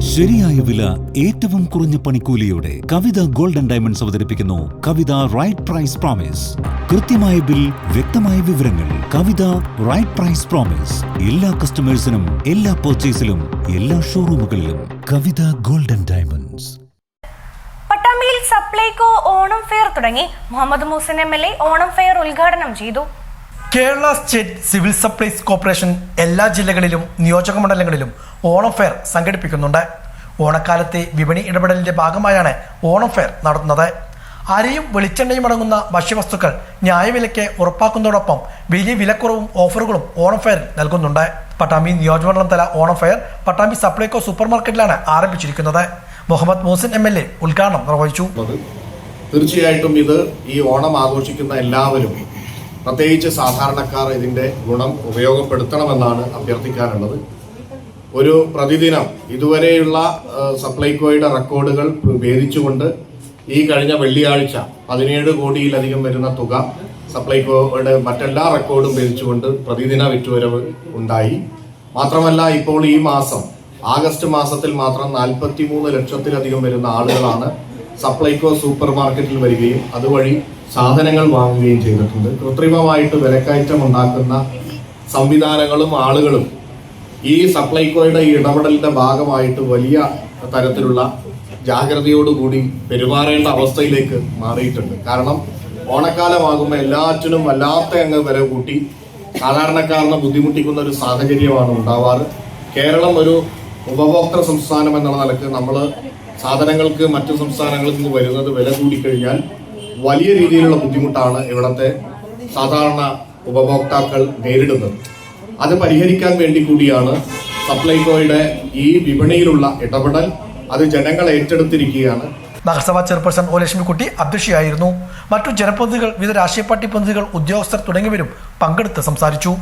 ശരിയായ വില ഏറ്റവും കുറഞ്ഞ പണിക്കൂലിയോടെ കവിത ഗോൾഡൻ ഡയമണ്ട്സ് അവതരിപ്പിക്കുന്നു കവിത റൈറ്റ് പ്രൈസ് പ്രോമിസ്. കൃത്യമായ ബിൽ വ്യക്തമായ വിവരങ്ങൾ. Kavitha right price promise. എല്ലാ കസ്റ്റമേഴ്സിനും എല്ലാ പർച്ചേസിലും എല്ലാ ഷോറൂമുകളിലും കവിത ഗോൾഡൻ ഡയമണ്ട്സ്. പട്ടാമ്പിയിൽ സപ്ലൈകോ ഓണം ഫെയർ തുടങ്ങി. Muhammad Moosan M L A Onam fair ഉദ്ഘാടനം ചെയ്തു. Kerala state civil supplies corporation എല്ലാ ജില്ലകളിലും നിയോജക മണ്ഡലങ്ങളിലും ഓണം ഫെയർ സംഘടിപ്പിക്കുന്നുണ്ട്. ഓണക്കാലത്തെ വിപണി ഇടപെടലിന്റെ ഭാഗമായാണ് ഓണം ഫെയർ നടത്തുന്നത്. അരിയും വെളിച്ചെണ്ണയും അടങ്ങുന്ന ഭക്ഷ്യവസ്തുക്കൾ ന്യായവിലയ്ക്ക് ഉറപ്പാക്കുന്നതോടൊപ്പം വലിയ വിലക്കുറവും ഓഫറുകളും ഓണം ഫെയറിൽ നൽകുന്നുണ്ട്. പട്ടാമ്പി നിയോജകമണ്ഡലം തല ഓണം ഫെയർ പട്ടാമ്പി സപ്ലൈകോ സൂപ്പർ മാർക്കറ്റിലാണ് ആരംഭിച്ചിരിക്കുന്നത്. Muhammad Mosin M L A ഉദ്ഘാടനം നിർവഹിച്ചു. തീർച്ചയായിട്ടും ഇത് ഈ ഓണം ആഘോഷിക്കുന്ന എല്ലാവരും പ്രത്യേകിച്ച് സാധാരണക്കാർ ഇതിന്റെ ഗുണം ഉപയോഗപ്പെടുത്തണമെന്നാണ് അഭ്യർത്ഥിക്കാനുള്ളത്. ഒരു പ്രതിദിനം ഇതുവരെയുള്ള സപ്ലൈകോയുടെ റെക്കോർഡുകൾ ഭേദിച്ചുകൊണ്ട് ഈ കഴിഞ്ഞ വെള്ളിയാഴ്ച പതിനേഴ് കോടിയിലധികം വരുന്ന തുക സപ്ലൈകോയുടെ മറ്റെല്ലാ റെക്കോർഡും ഭേദിച്ചുകൊണ്ട് പ്രതിദിന വിറ്റുവരവ് ഉണ്ടായി. മാത്രമല്ല ഇപ്പോൾ ഈ മാസം ആഗസ്റ്റ് മാസത്തിൽ മാത്രം നാൽപ്പത്തി മൂന്ന് ലക്ഷത്തിലധികം വരുന്ന ആളുകളാണ് സപ്ലൈകോ സൂപ്പർ മാർക്കറ്റിൽ വരികയും അതുവഴി സാധനങ്ങൾ വാങ്ങുകയും ചെയ്തിട്ടുണ്ട്. കൃത്രിമമായിട്ട് വിലക്കയറ്റം ഉണ്ടാക്കുന്ന സംവിധാനങ്ങളും ആളുകളും ഈ സപ്ലൈകോയുടെ ഈ ഇടപെടലിന്റെ ഭാഗമായിട്ട് വലിയ തരത്തിലുള്ള ജാഗ്രതയോടുകൂടി പെരുമാറേണ്ട അവസ്ഥയിലേക്ക് മാറിയിട്ടുണ്ട്. കാരണം ഓണക്കാലമാകുമ്പോൾ എല്ലാറ്റിനും വല്ലാത്ത അങ്ങ് വില കൂട്ടി സാധാരണക്കാരനെ ബുദ്ധിമുട്ടിക്കുന്ന ഒരു സാഹചര്യമാണ് ഉണ്ടാവാറ്. കേരളം ഒരു ഉപഭോക്തൃ സംസ്ഥാനം എന്നുള്ള നിലയ്ക്ക് നമ്മൾ സാധനങ്ങൾക്ക് മറ്റു സംസ്ഥാനങ്ങളിൽ നിന്ന് വരുന്നത് വില കൂടിക്കഴിഞ്ഞാൽ വലിയ രീതിയിലുള്ള ബുദ്ധിമുട്ടാണ് ഇവിടുത്തെ സാധാരണ ഉപഭോക്താക്കൾ നേരിടുന്നത്. അത് പരിഹരിക്കാൻ വേണ്ടി കൂടിയാണ് സപ്ലൈകോയുടെ ഈ വിപണിയിലുള്ള ഇടപെടൽ. അത് ജനങ്ങൾ ഏറ്റെടുത്തിരിക്കുകയാണ്. നഗരസഭാ ചെയർപേഴ്സൺ ഒ ലക്ഷ്മിക്കുട്ടി അധ്യക്ഷയായിരുന്നു. മറ്റു ജനപ്രതിനിധികൾ വിവിധ രാഷ്ട്രീയ പാർട്ടി പ്രതിനിധികൾ ഉദ്യോഗസ്ഥർ തുടങ്ങിയവരും പങ്കെടുത്ത് സംസാരിച്ചു.